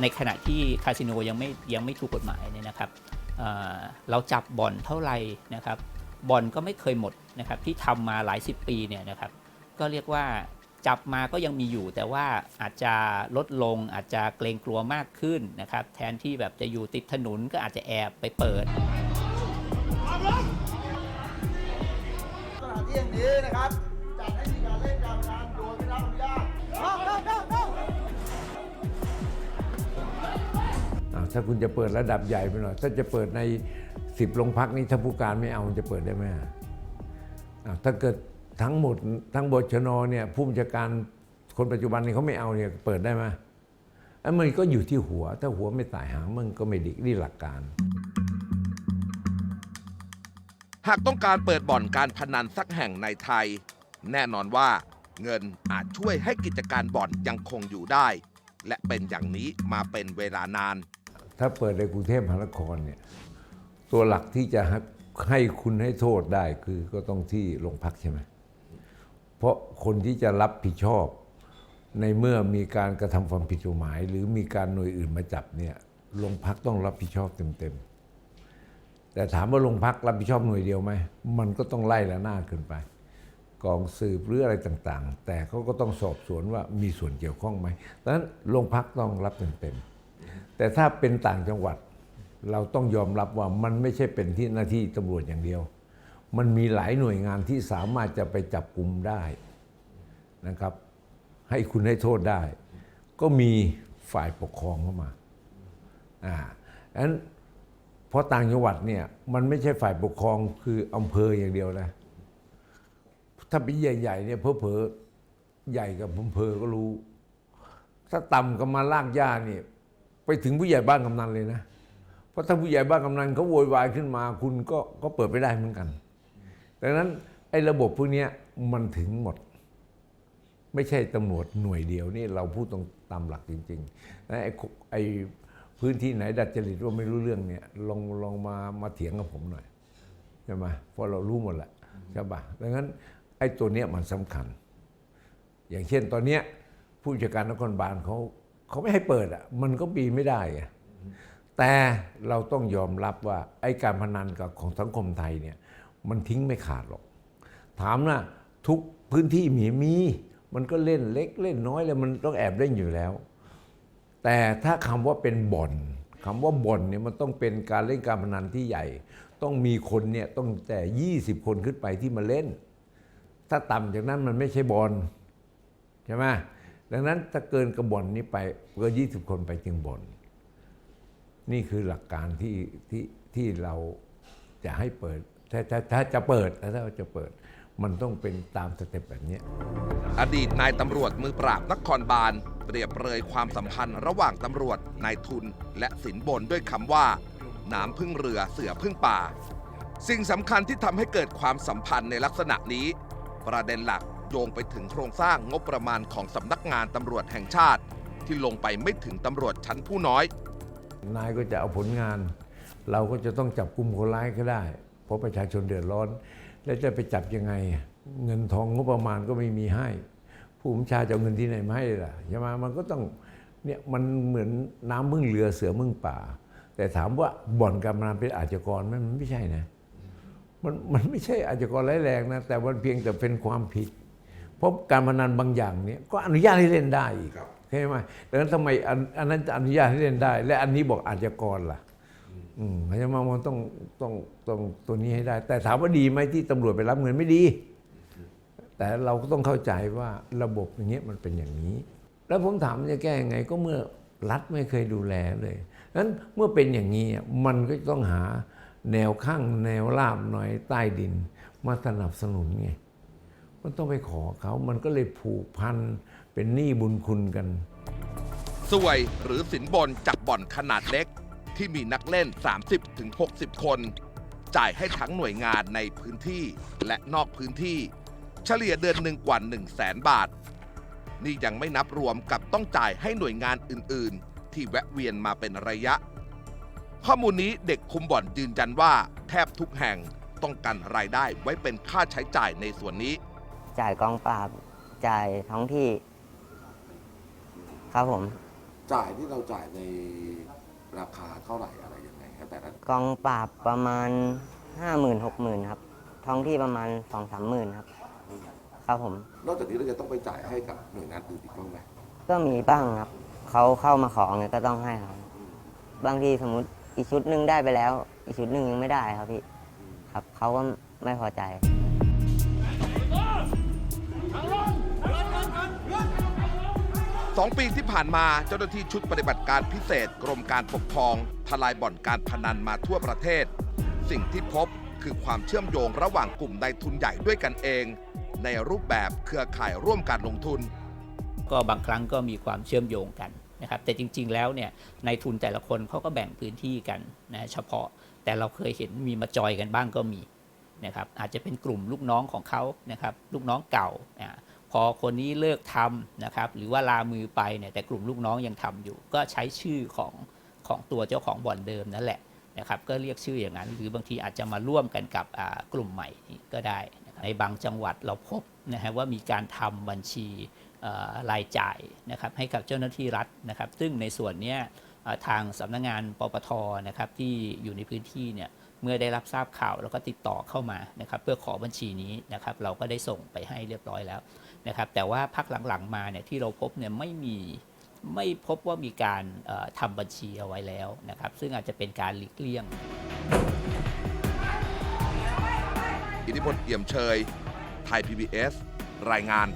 ในขณะที่คาสิโนยังไม่ยังไม่ถูกกฎหมายเนี่ยนะครับเเราจับบ่อนเท่าไหร่นะครับบ่อนก็ไม่เคยหมดนะครับที่ทำมาหลายสิบปีเนี่ยนะครับก็เรียกว่าจับมาก็ยังมีอยู่ แต่ว่าอาจจะลดลงอาจจะเกรงกลัวมากขึ้นนะครับ แทนที่แบบจะอยู่ติดถนนก็อาจจะแอบไปเปิดสถานที่อย่างนี้นะครับจัดให้มีการเล่นการพนัน ถ้าคุณจะเปิดระดับใหญ่ไปหน่อย ถ้าจะเปิดในสิบโรงพักนี้ถ้าผู้การไม่เอาจะเปิดได้ไหมถ้าเกิดทั้งหมดทั้งบชนเนี่ยผู้บัญชาการคนปัจจุบันนี้เขาไม่เอาเนี่ยเปิดได้ไหมอันมันก็อยู่ที่หัว ถ้าหัวไม่ตายหางมันก็ไม่ดีนี่หลักการ หากต้องการเปิดบ่อนการพนันสักแห่งในไทย แน่นอนว่าเงินอาจช่วยให้กิจการบ่อนยังคงอยู่ได้ และเป็นอย่างนี้มาเป็นเวลานาน ถ้าเปิดในกรุงเทพมหานครเนี่ยตัวหลักที่จะให้คุณให้โทษได้คือก็ต้องที่โรงพักใช่ไหมเพราะคนที่จะรับผิดชอบในเมื่อมีการกระทำความผิดกฎหมาย หรือมีการหน่วยอื่นมาจับเนี่ยโรงพักต้องรับผิดชอบเต็มๆ แต่ถามว่าโรงพักรับผิดชอบหน่วยเดียวไหม มันก็ต้องไล่ละหน้าขึ้นไป กองสืบหรืออะไรต่างๆ แต่เขาก็ต้องสอบสวนว่ามีส่วนเกี่ยวข้องไหมดังนั้นโรงพักต้องรับเต็มๆ แต่ถ้าเป็นต่างจังหวัด เราต้องยอมรับว่ามันไม่ใช่เป็นที่หน้าที่ตำรวจอย่างเดียว มันมีหลายหน่วยงานที่สามารถจะไปจับกลุ่มได้นะครับ ให้คุณให้โทษได้ ก็มีฝ่ายปกครองเข้ามาอ่าดันเพราะต่างจังหวัดเนี่ยมันไม่ใช่ฝ่ายปกครองคืออำเภออย่างเดียวนะถ้าเป็นใหญ่ๆเนี่ยเพอเพอๆใหญ่กับอำเภอก็รู้ ถ้าต่ำก็มาลากย่าเนี่ย ไปถึงผู้ใหญ่บ้านกำนันเลยนะ เพราะถ้าผู้ใหญ่บ้านกำนันเขาโวยวายขึ้นมาคุณก็ก็เปิดไม่ได้เหมือนกัน ดังนั้นไอ้ระบบพวกนี้มันถึงหมด ไม่ใช่ตำรวจหน่วยเดียวนี่เราพูดตรงตามหลักจริงๆนะไอ้ไอ้พื้นที่ไหนดัดจริตว่าไม่รู้เรื่องเนี่ยลองลองมามาเถียงกับผมหน่อยใช่ไหมเพราะเรารู้หมดแหละใช่ปะดังนั้นไอ้ตัวเนี้ยมันสำคัญ อย่างเช่นตอนเนี้ยผู้จัดการนครบาลเขา เขาไม่ให้เปิดอะมันก็ปีไม่ได้แต่เราต้องยอมรับว่าไอ้การพนันกับของสังคมไทยเนี่ยมันทิ้งไม่ขาดหรอก ถามนะทุกพื้นที่มีมี มันก็เล่นเล็กเล่นน้อยเลยมันต้องแอบเล่นอยู่แล้ว แต่ถ้าคำว่าเป็นบ่อนคำว่าบ่อนเนี่ยมันต้องเป็นการเล่นการพนันที่ใหญ่ ต้องมีคนเนี่ยต้องแต่ 20 คนขึ้นไปที่มาเล่น ถ้าต่ำจากนั้นมันไม่ใช่บอลใช่ไหม ดังนั้นถ้าเกินกระบอนนี้ไปกินยี่สิบคนไปจึงบอลนี่คือหลักการที่ที่ที่เราจะให้เปิด ถ้าถ้าถ้าจะเปิดถ้าเราจะเปิด มันต้องเป็นตามสเต็ปแบบนี้ อดีตนายตำรวจมือปราบนครบาล เปรียบเปรยความสัมพันธ์ระหว่างตำรวจนายทุน และสินบนด้วยคำว่าน้ำพึ่งเรือเสือพึ่งป่า สิ่งสำคัญที่ทำให้เกิดความสัมพันธ์ในลักษณะนี้ ประเด็นหลัก โยงไปถึงโครงสร้างงบประมาณของสำนักงานตำรวจแห่งชาติ ที่ลงไปไม่ถึงตำรวจชั้นผู้น้อย นายก็จะเอาผลงาน เราก็จะต้องจับกลุ่มคนร้ายก็ได้ เพราะประชาชนเดือดร้อน แล้วจะไปจับยังไง เงินทองงบประมาณก็ไม่มีให้ ผู้บัญชาจะเอาเงินที่ไหนมาให้ล่ะใช่ไหมมันก็ต้องเนี่ยมันเหมือนน้ำมึงเรือเสือมึงป่า แต่ถามว่าบ่อนการพนันเป็นอาชญากรไหมมันไม่ใช่นะมันมันไม่ใช่อาชญากรร้ายแรงนะ แต่มันเพียงแต่เป็นความผิด เพราะการพนันบางอย่างเนี่ยก็อนุญาตให้เล่นได้อีกใช่ไหมดังนั้นทำไมอันอันนั้นจะอนุญาตให้เล่นได้ และอันนี้บอกอาชญากรล่ะอืมเพราะฉะนั้นมันต้องต้องต้องตัวนี้ให้ได้ แต่ถามว่าดีไหมที่ตำรวจไปรับเงินไม่ดี แต่เราก็ต้องเข้าใจว่าระบบอย่างเงี้ยมันเป็นอย่างนี้ แล้วผมถามมันจะแก้ยังไงก็เมื่อรัฐไม่เคยดูแลเลยนั้นเมื่อเป็นอย่างนี้มันก็ต้องหาแนวข้างแนวราบหน่อยใต้ดิน มาสนับสนุนไง มันต้องไปขอเขา มันก็เลยผูกพันเป็นหนี้บุญคุณกันสวยหรือสินบนจากบ่อนขนาดเล็ก ที่มีนักเล่น 30-60 คน จ่ายให้ทั้งหน่วยงานในพื้นที่และนอกพื้นที่ เฉลี่ยเดือนหนึ่งกว่า 1 0 0 0 0แสนบาท นี่ยังไม่นับรวมกับต้องจ่ายให้หน่วยงานอื่น ๆ ที่แวะเวียนมาเป็นระยะ ข้อมูลนี้เด็กคุมบ่อนยืนยันว่า แทบทุกแห่งต้องการรายได้ไว้เป็นค่าใช้จ่ายในส่วนนี้ จ่ายกองปราบ จ่ายท้องที่ ครับผม จ่ายที่เราจ่ายในราคาเท่าไหร่อะไรยังไงครับแต่ละกองปราบประมาณห้าหมื่นหกหมื่นครับ ท้องที่ประมาณสองสามหมื่นครับ ครับผม นอกจากนี้เราจะต้องไปจ่ายให้กับหน่วยงานอื่นอีกบ้างไหมก็มีบ้างครับ เขาเข้ามาขอไงก็ต้องให้เขาบางทีสมมุติอีกชุดหนึ่งได้ไปแล้ว อีกชุดหนึ่งยังไม่ได้ครับพี่ ครับเขาก็ไม่พอใจ สองปีที่ผ่านมาเจ้าหน้าที่ชุดปฏิบัติการพิเศษ กรมการปกครอง ทลายบ่อนการพนันมาทั่วประเทศ สิ่งที่พบคือความเชื่อมโยงระหว่างกลุ่มนายทุนใหญ่ด้วยกันเอง ในรูปแบบเครือข่ายร่วมการลงทุน ก็บางครั้งก็มีความเชื่อมโยงกันนะครับแต่จริง ๆ แล้วเนี่ยในทุนแต่ละคนเขาก็แบ่งพื้นที่กันนะเฉพาะแต่เราเคยเห็นมีมาจอยกันบ้างก็มีนะครับอาจจะเป็นกลุ่มลูกน้องของเขานะครับลูกน้องเก่าอ่า พอคนนี้เลิกทำนะครับหรือว่าลามือไปเนี่ยแต่กลุ่มลูกน้องยังทำอยู่ ก็ใช้ชื่อของของตัวเจ้าของบ่อนเดิมนั่นแหละนะครับก็เรียกชื่ออย่างนั้น หรือบางทีอาจจะมาร่วมกันกับกลุ่มใหม่ก็ได้ ในบางจังหวัดเราพบนะฮะว่ามีการทำบัญชีรายจ่ายนะครับให้กับเจ้าหน้าที่รัฐนะครับ ซึ่งในส่วนนี้ ทางสำนักงานปปทนะครับที่อยู่ในพื้นที่เนี่ยเมื่อได้รับทราบข่าวแล้วก็ติดต่อเข้ามานะครับเพื่อขอบัญชีนี้นะครับเราก็ได้ส่งไปให้เรียบร้อยแล้วนะครับแต่ว่าพักหลังๆมาเนี่ยที่เราพบเนี่ยไม่มีไม่พบว่ามีการเอ่อทำบัญชีเอาไว้แล้วนะครับซึ่งอาจจะเป็นการหลีกเลี่ยง อิทธิพลเอี่ยมเชย ไทย PBS รายงาน